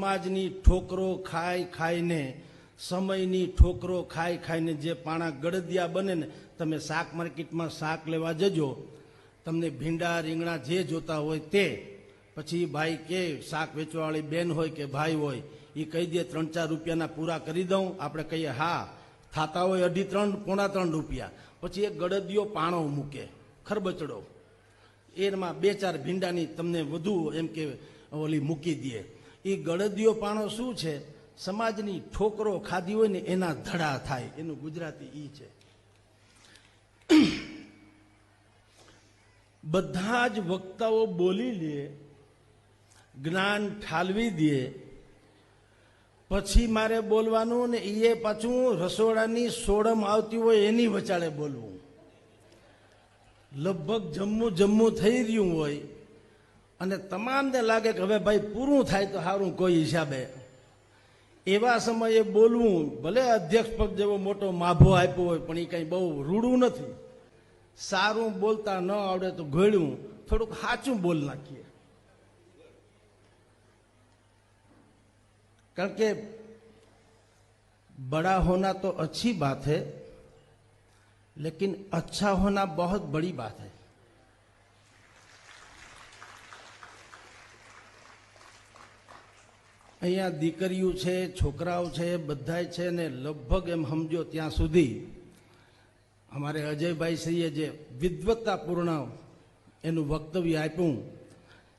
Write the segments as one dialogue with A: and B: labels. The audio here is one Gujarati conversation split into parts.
A: સમાજની ઠોકરો ખાઈ ખાઈને, સમયની ઠોકરો ખાઈ ખાઈને જે પાણા ગળદિયા બને ને, તમે શાક માર્કેટમાં શાક લેવા જજો. તમને ભીંડા, રીંગણા જે જોતા હોય તે. પછી ભાઈ કે શાક વેચવાવાળી બેન હોય કે ભાઈ હોય એ કહી દે ત્રણ ચાર રૂપિયાના પૂરા કરી દઉં. આપણે કહીએ, હા, થાતા હોય અઢી ત્રણ, પોણા ત્રણ રૂપિયા. પછી એ ગળદિયો પાણો મૂકે, ખરબચડો. એમાં બે ચાર ભીંડાની તમને વધુ એમ કે ઓલી મૂકી દે. એ ગળદિયો પાણો શું છે? સમાજની ઠોકરો ખાધી હોય ને એના ધડા થાય. એનું ગુજરાતી ઈ છે. બધા જ વક્તાઓ બોલી લે, જ્ઞાન ઠાલવી દે, પછી મારે બોલવાનું ને એ પાછું રસોડાની સોડમ આવતી હોય એની વચાળે બોલવું. લગભગ જમ્મુ જમ્મુ થઈ રહ્યું હોય અને તમામને લાગે કે હવે ભાઈ પૂરું થાય તો સારું કોઈ હિસાબે એવા સમયે બોલવું ભલે અધ્યક્ષ પદ જેવો મોટો માભો આપ્યો હોય પણ એ કંઈ બહુ રૂડું નથી સારું બોલતા ન આવડે તો ઘોડ્યું થોડુંક સાચું બોલ નાખીએ કારણ કે बड़ा होना तो अच्छी बात है लेकिन अच्छा होना बहुत बड़ी बात है અહીંયા દીકરીઓ છે, છોકરાઓ છે, બધાય છે ને લગભગ એમ સમજો ત્યાં સુધી અમારે અજયભાઈ શ્રીએ જે વિદ્વત્તાપૂર્ણ એનું વક્તવ્ય આપ્યું,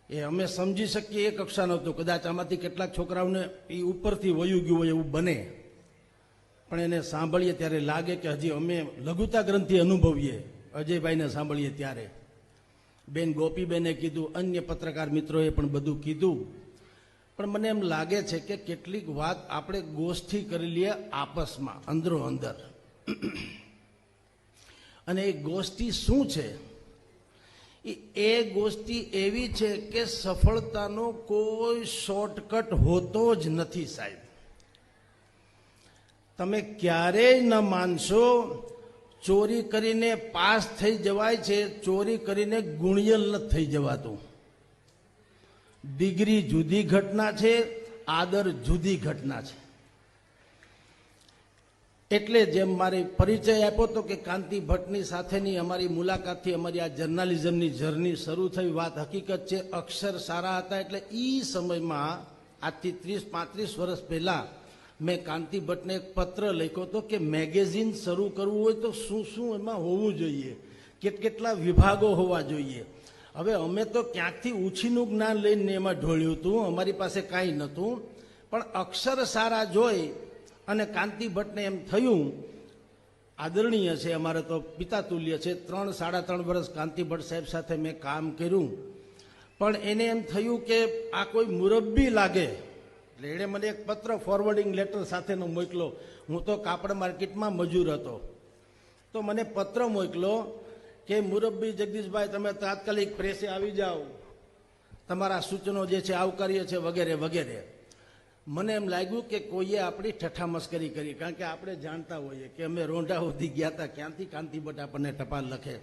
A: એ અમે સમજી શકીએ, એ કક્ષાનો હતો કદાચ આમાંથી કેટલાક છોકરાઓને એ ઉપરથી વયું ગયું હોય એવું બને. પણ એને સાંભળીએ ત્યારે લાગે કે હજી અમે લઘુતા ગ્રંથિ અનુભવીએ, અજયભાઈને સાંભળીએ ત્યારે. બેન ગોપીબેને કીધું, અન્ય પત્રકાર મિત્રોએ પણ બધું કીધું. પણ મને એમ લાગે છે કે કેટલીક વાત આપણે ગોષ્ઠી કરી લઈએ આપસમાં, અંદરો અંદર. અને એ ગોષ્ઠી શું છે? એ ગોષ્ઠી એવી છે કે સફળતાનો કોઈ શોર્ટકટ હોતો જ નથી સાહેબ. તમે ક્યારેય ન માનશો, ચોરી કરીને પાસ થઈ જવાય છે, ચોરી કરીને ગુણિયલ નથી થઈ જવાતું. ડિગ્રી જુદી ઘટના છે, આદર જુદી ઘટના છે. એટલે જેમ મારે પરિચય આપ્યો હતો કે કાંતિ ભટ્ટની સાથેની અમારી મુલાકાતથી અમારી આ જર્નાલિઝમની જર્ની શરૂ થઈ. વાત હકીકત છે, અક્ષર સારા હતા એટલે એ સમયમાં, આજથી ત્રીસ, પાંત્રીસ વર્ષ પહેલાં, મેં કાંતિ ભટ્ટને એક પત્ર લખ્યો હતો કે મેગેઝિન શરૂ કરવું હોય તો શું શું એમાં હોવું જોઈએ? કેટ કેટલા વિભાગો હોવા જોઈએ? હવે અમે તો ક્યાંકથી ઉછીનું જ્ઞાન લઈને એમાં ઢોળ્યું હતું, અમારી પાસે કાંઈ નહોતું. પણ અક્ષર સારા જોઈ અને કાંતિ ભટ્ટને એમ થયું, આદરણીય છે, અમારે તો પિતા તુલ્ય છે. ત્રણ, સાડા ત્રણ વર્ષ કાંતિ ભટ્ટ સાહેબ સાથે મેં કામ કર્યું. પણ એને એમ થયું કે આ કોઈ મુરબ્બી લાગે. એટલે એણે મને એક પત્ર ફોરવર્ડિંગ લેટર સાથેનો મોકલો. હું તો કાપડ માર્કેટમાં મજૂર હતો. તો મને પત્ર મોકલો કે મુરબ્બી જગદીશભાઈ, તમે તાત્કાલિક પ્રેસે આવી જાઓ. તમારા સૂચનો જે છે આવકાર્ય છે, વગેરે વગેરે. મને એમ લાગ્યું કે કોઈએ આપણી ઠઠ્ઠા મસ્કરી કરી, કારણ કે આપણે જાણતા હોઈએ કે અમે રોંઢા સુધી ગયા હતા, ક્યાંથી કાંતિભટ્ટ આપણને ટપાલ લખે.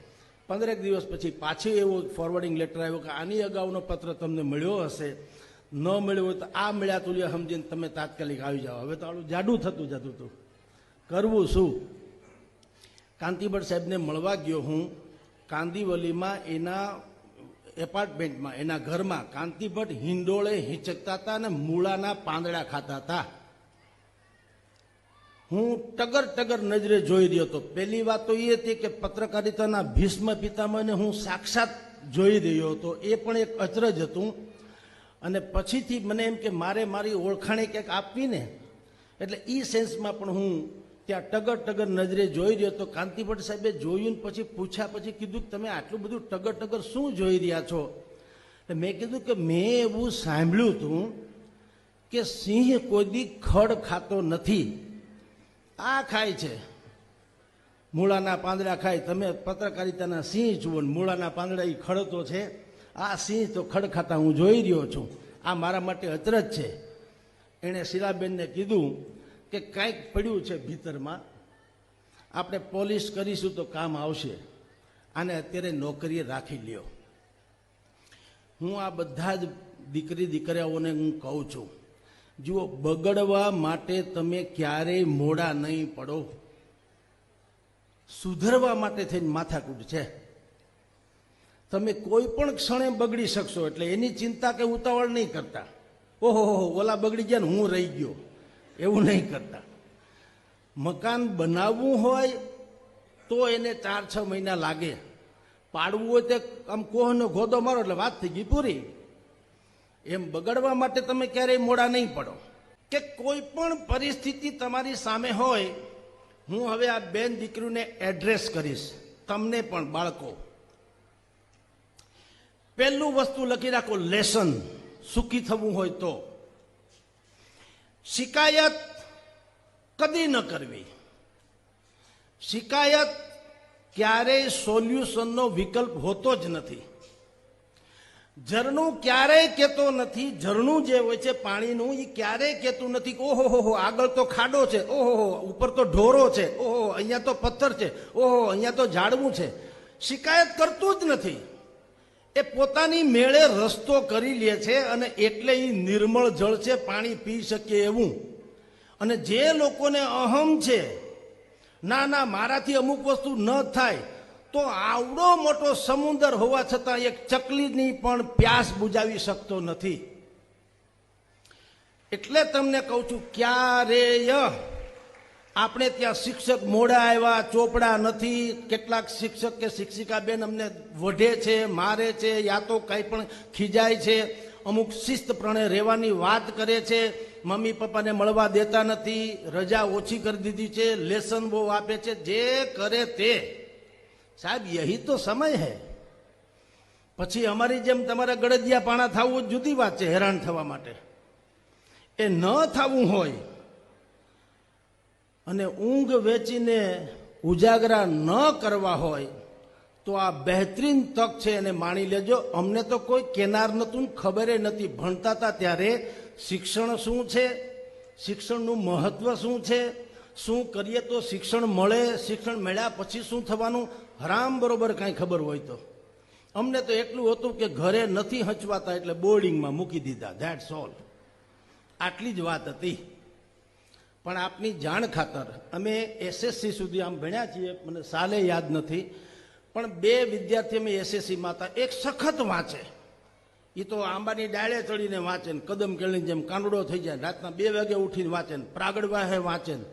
A: પંદરેક દિવસ પછી પાછી એવો ફોરવર્ડિંગ લેટર આવ્યો કે આની અગાઉનો પત્ર તમને મળ્યો હશે. ન મળ્યો હોય તો આ મળ્યા તુલ્ય સમજીને તમે તાત્કાલિક આવી જાઓ. હવે તો આવું જાડું થતું જતું હતું. કરવું શું? કાંતિભટ્ટ સાહેબને મળવા ગયો હું. કાંદીવલીમાં એના એપાર્ટમેન્ટમાં, એના ઘરમાં કાંતિભટ્ટ હિંડોળે હિંચકતા હતા અને મૂળાના પાંદડા ખાતા હતા. હું ટગર ટગર નજરે જોઈ રહ્યો હતો. પહેલી વાત તો એ હતી કે પત્રકારિતાના ભીષ્મ પિતામહને હું સાક્ષાત જોઈ રહ્યો હતો. એ પણ એક અચરજ હતું. અને પછીથી મને એમ કે મારે મારી ઓળખાણે ક્યાંક આપવી ને? એટલે એ સેન્સમાં પણ હું ત્યાં ટગર ટગર નજરે જોઈ રહ્યો તો કાંતિભટ્ટ સાહેબે જોયું ને પછી પૂછ્યા પછી કીધું કે તમે આટલું બધું ટગર ટગર શું જોઈ રહ્યા છો? મેં કીધું કે મેં એવું સાંભળ્યું હતું કે સિંહ કોઈ દી ખડ ખાતો નથી. આ ખાય છે. મૂળાના પાંદડા ખાય. તમે પત્રકારિતાના સિંહ જુઓ ને મૂળાના પાંદડા એ ખડતો છે. આ સિંહ તો ખડ ખાતા હું જોઈ રહ્યો છું. આ મારા માટે અચરજ છે. એણે શીલાબેનને કીધું કે કાંઈક પડ્યું છે ભીતરમાં, આપણે પોલિશ કરીશું તો કામ આવશે. આને અત્યારે નોકરીએ રાખી લ્યો. હું આ બધા જ દીકરી દીકરીઓને હું કહું છું, જુઓ, બગડવા માટે તમે ક્યારેય મોડા નહીં પડો. સુધરવા માટે થઈને માથાકૂટ છે. તમે કોઈ પણ ક્ષણે બગડી શકશો, એટલે એની ચિંતા કે ઉતાવળ નહીં કરતા. ઓહો ઓલા બગડી ગયા ને હું રહી ગયો. એવું નહીં કરતા. મકાન બનાવવું હોય તો એને ચાર છ મહિના લાગે. પાડવું હોય તે આમ કોહનો ગોદો મારો એટલે વાત થઈ ગઈ પૂરી. એમ બગડવા માટે તમે ક્યારેય મોડા નહીં પડો. કે કોઈ પણ પરિસ્થિતિ તમારી સામે હોય, હું હવે આ બેન દીકરીને એડ્રેસ કરીશ. તમને પણ, બાળકો. પહેલું વસ્તુ લખી રાખો લેસન સુખી થવું હોય તો. શિકાયત કદી ન કરવી. શિકાયત ક્યારેય સોલ્યુશનનો વિકલ્પ હોતો જ નથી. ઝરણું ક્યારેય કહેતો નથી, ઝરણું જે હોય છે પાણીનું એ ક્યારેય કહેતું નથી ઓહો, હો હો, આગળ તો ખાડો છે, ઓહો, હો, ઉપર તો ઢોરો છે, ઓહો અહીંયા તો પથ્થર છે, ઓહો અહીંયા તો ઝાડવું છે. શિકાયત કરતું જ નથી. એ પોતાની મેળે રસ્તો કરી લે છે અને એટલે એ નિર્મળ જળ છે, પાણી પી શકે એવું. અને જે લોકોને અહમ છે, ના ના, મારાથી અમુક વસ્તુ ન થાય, તો આવડો મોટો સમુદર હોવા છતાં એક ચકલીની પણ પ્યાસ બુજાવી શકતો નથી. એટલે તમને કહું છું, ક્યારેય આપણે ત્યાં શિક્ષક મોડા આવ્યા, ચોપડા નથી, કેટલાક શિક્ષક કે શિક્ષિકા બેન અમને વઢે છે, મારે છે, યા તો કંઈ પણ ખીજાય છે. અમુક શિસ્તપ્રણે રહેવાની વાત કરે છે. મમ્મી પપ્પાને મળવા દેતા નથી, રજા ઓછી કરી દીધી છે, લેસન બહુ આપે છે, જે કરે તે. સાહેબ, યહી તો સમય હે. પછી અમારી જેમ તમારે ગળદિયા પાણા થવું જુદી વાત છે, હેરાન થવા માટે. એ ન થવું હોય અને ઊંઘ વેચીને ઉજાગરા ન કરવા હોય, તો આ બહેતરીન તક છે એને માણી લેજો. અમને તો કોઈ કેનાર નતું ખબર નથી. ભણતા હતા ત્યારે શિક્ષણ શું છે? શિક્ષણનું મહત્વ શું છે? શું કરીએ તો શિક્ષણ મળે? શિક્ષણ મળ્યા પછી શું થવાનું? હરામ બરોબર કાંઈ ખબર હોય તો. અમને તો એટલું હતું કે ઘરે નથી હચવાતા એટલે બોર્ડિંગમાં મૂકી દીધા. ધેટ્સ ઓલ આટલી જ વાત હતી. પણ આપની જાણ ખાતર અમે એસએસસી સુધી આમ ભણ્યા છીએ, મને સાલે યાદ નથી. પણ બે વિદ્યાર્થી અમે એસએસસીમાં હતા. એક સખત વાંચે. એ તો આંબાની ડાળે ચડીને વાંચે ને કદમ કેળીને જેમ કાંડડો થઈ જાય રાતના બે વાગે ઉઠીને વાંચે ને પ્રાગડવાહે વાંચે ને.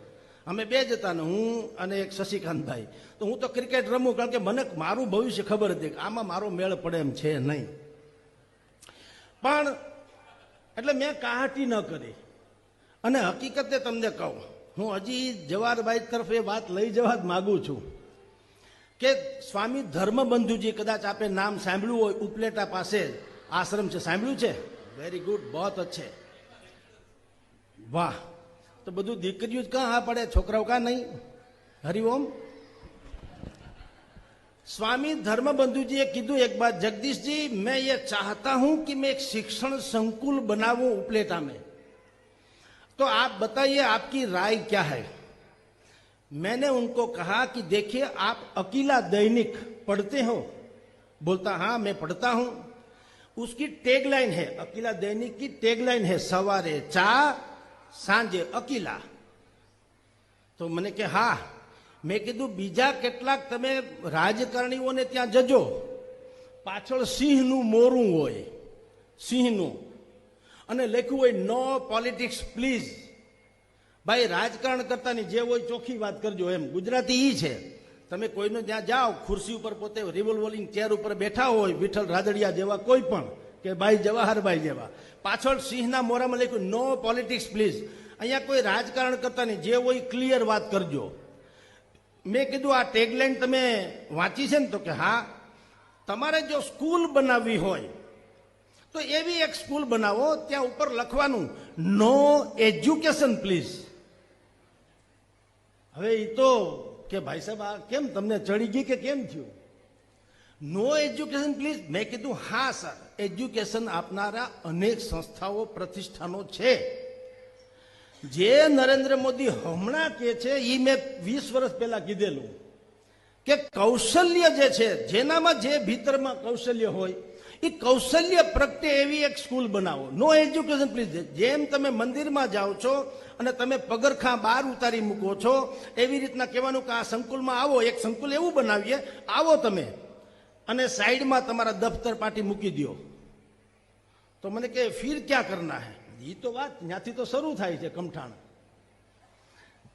A: અમે બે જ હતા ને હું અને એક શશિકાંતભાઈ. તો હું તો ક્રિકેટ રમું કારણ કે મને મારું ભવિષ્ય ખબર હતી કે આમાં મારો મેળ પડે એમ છે નહીં. પણ એટલે મેં કાહટી ન કરી. અને હકીકતે તમને કહું, હું હજી જવાહરભાઈ તરફ એ વાત લઈ જવા જ માગું છું કે સ્વામી ધર્મબંધુજી કદાચ આપે નામ સાંભળ્યું હોય, ઉપલેટા પાસે આશ્રમ છે, સાંભળ્યું છે? વેરી ગુડ બહોત અચ્છે વાહ, તો બધું દીકરીઓ જ કાં હા પડે, છોકરાઓ કાં નહીં? હરિઓમ સ્વામી ધર્મબંધુજીએ કીધું એક બાર જગદીશજી, મેં એ ચાહતા હું કે મેં એક શિક્ષણ સંકુલ બનાવું ઉપલેટા મેં तो आप बताइए आपकी राय क्या है मैंने उनको कहा कि देखिए आप अकेला दैनिक पढ़ते हो बोलता हाँ मैं पढ़ता हूं उसकी टैगलाइन है अकेला दैनिक की टैगलाइन है सवारे चा सांजे अकेला તો મને કે હા મેં કીધું બીજા કેટલાક તમે રાજકારણીઓને ત્યાં જજો પાછળ સિંહનું મોરું હોય સિંહનું અને લખ્યું હોય નો પોલિટિક્સ પ્લીઝ ભાઈ, રાજકારણ કરતાની જે હોય ચોખ્ખી વાત કરજો એમ. ગુજરાતી ઈ છે. તમે કોઈનો જ્યાં જાઓ, ખુરશી ઉપર પોતે રિવોલ્વરિંગ ચેર ઉપર બેઠા હોય, વિઠ્ઠલ રાદડિયા જેવા કોઈ પણ, કે ભાઈ જવાહરભાઈ જેવા. પાછળ સિંહના મોરામાં લખ્યું નો પોલિટિક્સ પ્લીઝ અહીંયા કોઈ રાજકારણ કરતા નહીં જે હોય ક્લિયર વાત કરજો. મેં કીધું, આ ટેગલાઇન તમે વાંચી છે ને? તો કે, હા. તમારે જો સ્કૂલ બનાવવી હોય તો એવી એક સ્કૂલ બનાવો, ત્યાં ઉપર લખવાનું નો એજ્યુકેશન પ્લીઝ હવે એ તો કે ભાઈ સાહેબ, આ કેમ તમને ચડી ગઈ કે કેમ થયું? નો એજ્યુકેશન પ્લીઝ મેં કીધું, હા, સર એજ્યુકેશન આપનારા અનેક સંસ્થાઓ, પ્રતિષ્ઠાનો છે. જે નરેન્દ્ર મોદી હમણાં કે છે એ મેં વીસ વર્ષ પહેલા કીધેલું કે કૌશલ્ય જે છે, જેનામાં જે ભીતરમાં કૌશલ્ય હોય એ કૌશલ્ય પ્રગટે એવી એક સ્કૂલ બનાવો. નો એજ્યુકેશન પ્લીઝ જેમ તમે મંદિરમાં જાઓ છો અને તમે પગરખાં બહાર ઉતારી મૂકો છો, એવી રીતના કહેવાનું કે આ સંકુલમાં આવો, એક સંકુલ એવું બનાવીએ, આવો તમે. અને સાઈડમાં તમારા દફતર પાટી મૂકી દો તો મને કે, ફીર ક્યાં કરના હે? એ તો વાત ત્યાંથી તો શરૂ થાય છે, કમઠાણ.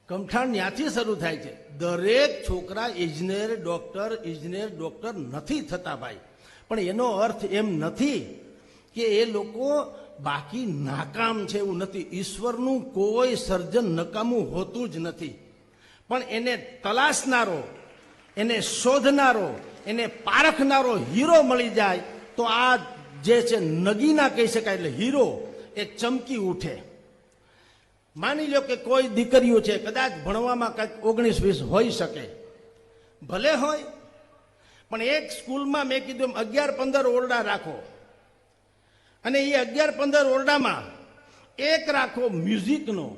A: કમઠાણ ત્યાંથી શરૂ થાય છે. દરેક છોકરા ઇજનેર ડોક્ટર ઇજનેર ડોક્ટર નથી થતા ભાઈ. પણ એનો અર્થ એમ નથી કે એ લોકો બાકી નાકામ છે એવું નથી. ઈશ્વરનું કોઈ સર્જન નકામું હોતું જ નથી. પણ એને તલાશનારો, એને શોધનારો, એને પારખનારો હીરો મળી જાય તો આ જે છે નગીના કહી શકાય એટલે હીરો એ ચમકી ઉઠે. માની લો કે કોઈ દીકરીઓ છે, કદાચ ભણવામાં કંઈક ઓગણીસ વીસ હોઈ શકે. ભલે હોય પણ એક સ્કૂલમાં મેં કીધું એમ, અગિયાર પંદર ઓરડા રાખો. અને એ અગિયાર પંદર ઓરડામાં એક રાખો મ્યુઝિકનો,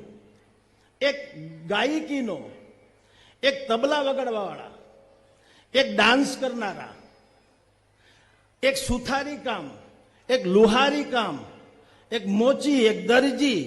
A: એક ગાયકીનો, એક તબલા વગાડવાવાળા, એક ડાન્સ કરનારા, એક સુથારી કામ, એક લુહારી કામ, એક મોચી, એક દરજી